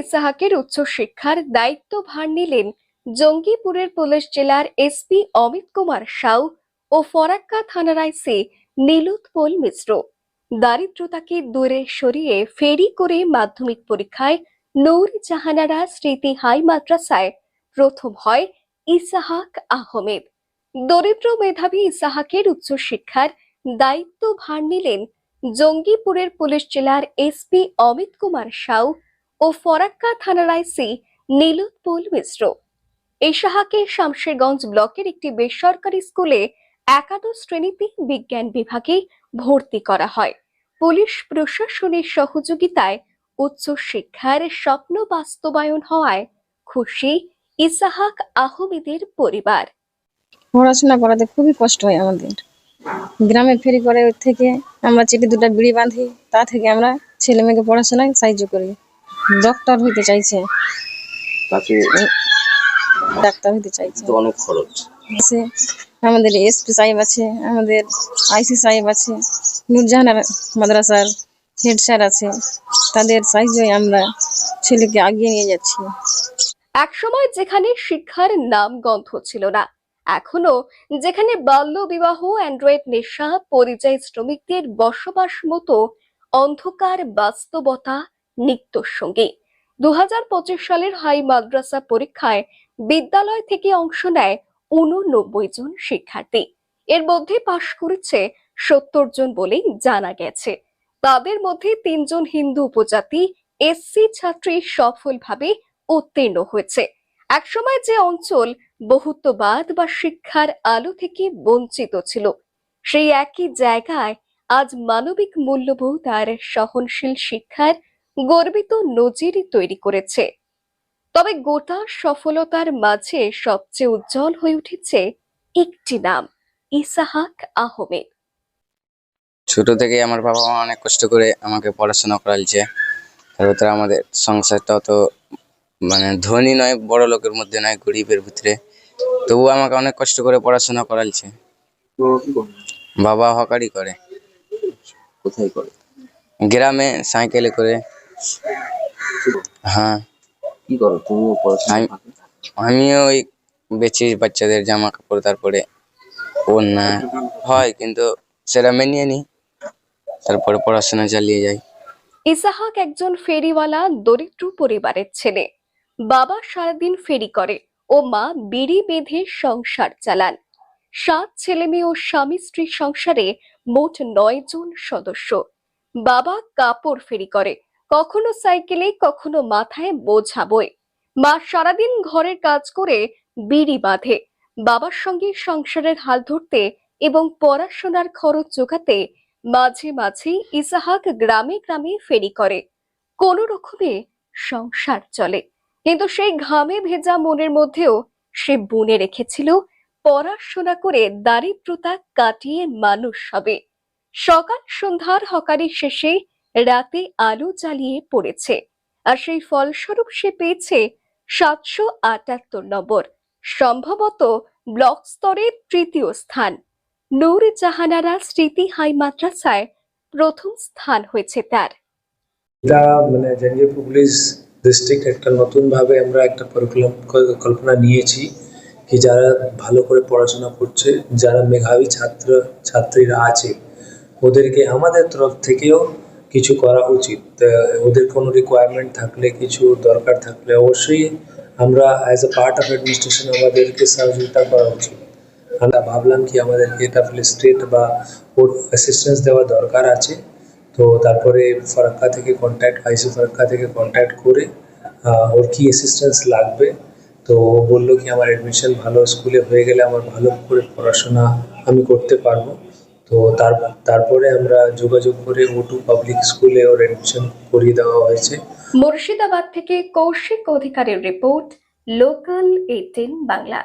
ইসাহাকের উচ্চশিক্ষার দায়িত্বভার নিলেন জঙ্গিপুরের পুলিশ জেলার এসপি অমিত কুমার সাউ ও ফরাক্কা থানার আইসি নীলোৎপল মিশ্র। দারিদ্রতাকে দূরে সরিয়ে ফেরি করে মাধ্যমিক পরীক্ষায় নূর জাহানারা স্মৃতি হাই মাদ্রাসায় প্রথম হয় ইসাহাক আহমেদ। দরিদ্র মেধাবী ইসাহাকের উচ্চশিক্ষার দায়িত্বভার নিলেন জঙ্গিপুরের পুলিশ জেলার এসপি অমিত কুমার সাউ ও ফরাক্কা থানার আইসি নীলোৎপল মিশ্র ইসাহাকে শামশেরগঞ্জ ব্লকের একটি বেসরকারি স্কুলে একাদশ শ্রেণীতে বিজ্ঞান বিভাগে ভর্তি করা হয়। পুলিশ প্রশাসনের সহযোগিতায় উচ্চশিক্ষার স্বপ্ন বাস্তবায়ন হওয়ায় খুশি ইসাহাক আহমেদের পরিবার। পড়াশোনা করাতে খুবই কষ্ট হয় আমাদের। গ্রামে ফেরি করে থেকে আমরা চেটে দুটা বিড়ি বাঁধি, তা থেকে আমরা ছেলে মেয়েকে পড়াশোনায় সাহায্য করি। ডক্টর হইতে চাইছে। তাকে ডাক্তার হইতে চাইছে। তো অনেক খরচ। আছে আমাদের এসপি সাহেব আছে আমাদের আইসি সাহেব আছে নূরজাহানার মাদ্রাসার হেড স্যার আছে তাদের সাহায্যে আমরা ছেলেকে আগিয়ে নিয়ে যাচ্ছি। একসময় যেখানে শিক্ষার নাম গন্ধ ছিল না এখনও যেখানে বাল্য বিবাহ অ্যান্ড্রয়েড নেশা পরিযায়ী শ্রমিকদের বসবাস মতো অন্ধকার বাস্তবতা নিত্য সঙ্গী। দু সালের হাই মাদ্রাসা পরীক্ষায় বিদ্যালয় থেকে অংশ নেয় উননব্বই জন শিক্ষার্থী। এর মধ্যে পাশ করেছে সত্তর জন বলেই জানা গেছে। তাদের মধ্যে তিনজন হিন্দু উপজাতি এসসি ছাত্রী সফলভাবে উত্তীর্ণ হয়েছে। একসময় যে অঞ্চল বহুত্ববাদ বা শিক্ষার আলো থেকে বঞ্চিত ছিল, সেই একই জায়গায় আজ মানবিক মূল্যবোধ আর সহনশীল শিক্ষার গর্বিত নজির তৈরি করেছে। তবে গোটা সফলতার মাঝে সবচেয়ে উজ্জ্বল হয়ে উঠেছে একটি নাম ইসাহাক আহমেদ। ছোট থেকে আমার বাবা মা অনেক কষ্ট করে আমাকে পড়াশোনা করাইছে। তারপর আমাদের সংসারটা অত মানে ধনী নয় বড় লোকের মধ্যে নয় গরিবের ভিতরে। তবু আমাকে অনেক কষ্ট করে পড়াশোনা করাইছে। তো বাবা হকারি করে। কোথায় করে? গ্রামে সাইকেলে করে। হ্যাঁ। কি করো তুমিও পড়াশোনা আমিও ওই বেচি বাচ্চাদের জামা কাপড় তারপরে ওড়না হয় কিন্তু সেটা মেনিয়ে নিই তারপরে পড়াশোনা চালিয়ে যাই। ইসাহাক একজন ফেরিওয়ালা দরিদ্র পরিবারের ছেলে। বাবা সারাদিন ফেরি করে ও মা বিড়ি বেঁধে সংসার চালান। সাত ছেলে মেয়ে ও স্বামী স্ত্রী সংসারে মোট নয় জন সদস্য। বাবা কাপড় ফেরি করে কখনো সাইকেলে, কখনো মাথায় বোঝা বই। মা সারাদিন ঘরের কাজ করে বিড়ি বাঁধে। বাবার সঙ্গে সংসারের হাল ধরতে এবং পড়াশোনার খরচ জোগাতে মাঝে মাঝে ইসাহাক গ্রামে গ্রামে ফেরি করে। কোনো রকমে সংসার চলে। কিন্তু সেই ঘামে ভেজা মনের মধ্যেও সে বুনে রেখেছিল পড়াশোনা করে দারিদ্রতা কাটিয়ে মানুষ হবে। সকাল সন্ধ্যার হকারি শেষে রাতে আলো জ্বালিয়ে পড়েছে। আর সেই ফলস্বরূপ সে পেয়েছে সাতশো আটাত্তর নম্বর, সম্ভবত ব্লক স্তরে তৃতীয় স্থান। নূর জাহানারা স্মৃতি হাই মাদ্রাসায় প্রথম স্থান হয়েছে তার। এটা মানে জঙ্গিপুর পুলিশ ডিস্ট্রিক্ট একটা নতুনভাবে আমরা একটা পরিকল্প- পরিকল্পনা নিয়েছি কি যারা ভালো করে পড়াশোনা করছে, যারা মেধাবী ছাত্র, ছাত্রীরা আছে, ওদেরকে আমাদের তরফ থেকেও কিছু করা উচিত। ওদের কোনো রিকোয়ারমেন্ট থাকলে, কিছু দরকার থাকলে অবশ্যই আমরা as a part of administration আমাদেরকে সহযোগিতা করা উচিত। আমরা ভাবলাম কি আমাদেরকে এটা স্টেট বা ওর অ্যাসিস্ট্যান্স দেওয়া দরকার আছে। তো তারপরে ফরাক্কা থেকে কন্ট্যাক্ট আইসি ফরাক্কা থেকে কন্ট্যাক্ট করে ওর কি অ্যাসিস্ট্যান্স লাগবে? তো ও বলল কি, আমার অ্যাডমিশন ভালো স্কুলে হয়ে গেলে আমার ভালো করে পড়াশোনা আমি করতে পারব। তো তার, তারপরে আমরা যোগাযোগ করে ওটু পাবলিক স্কুলে ওর অ্যাডমিশন করিয়ে দেওয়া হয়েছে। মুর্শিদাবাদ থেকে কৌশিক অধিকারের রিপোর্ট লোকাল এইটিন বাংলা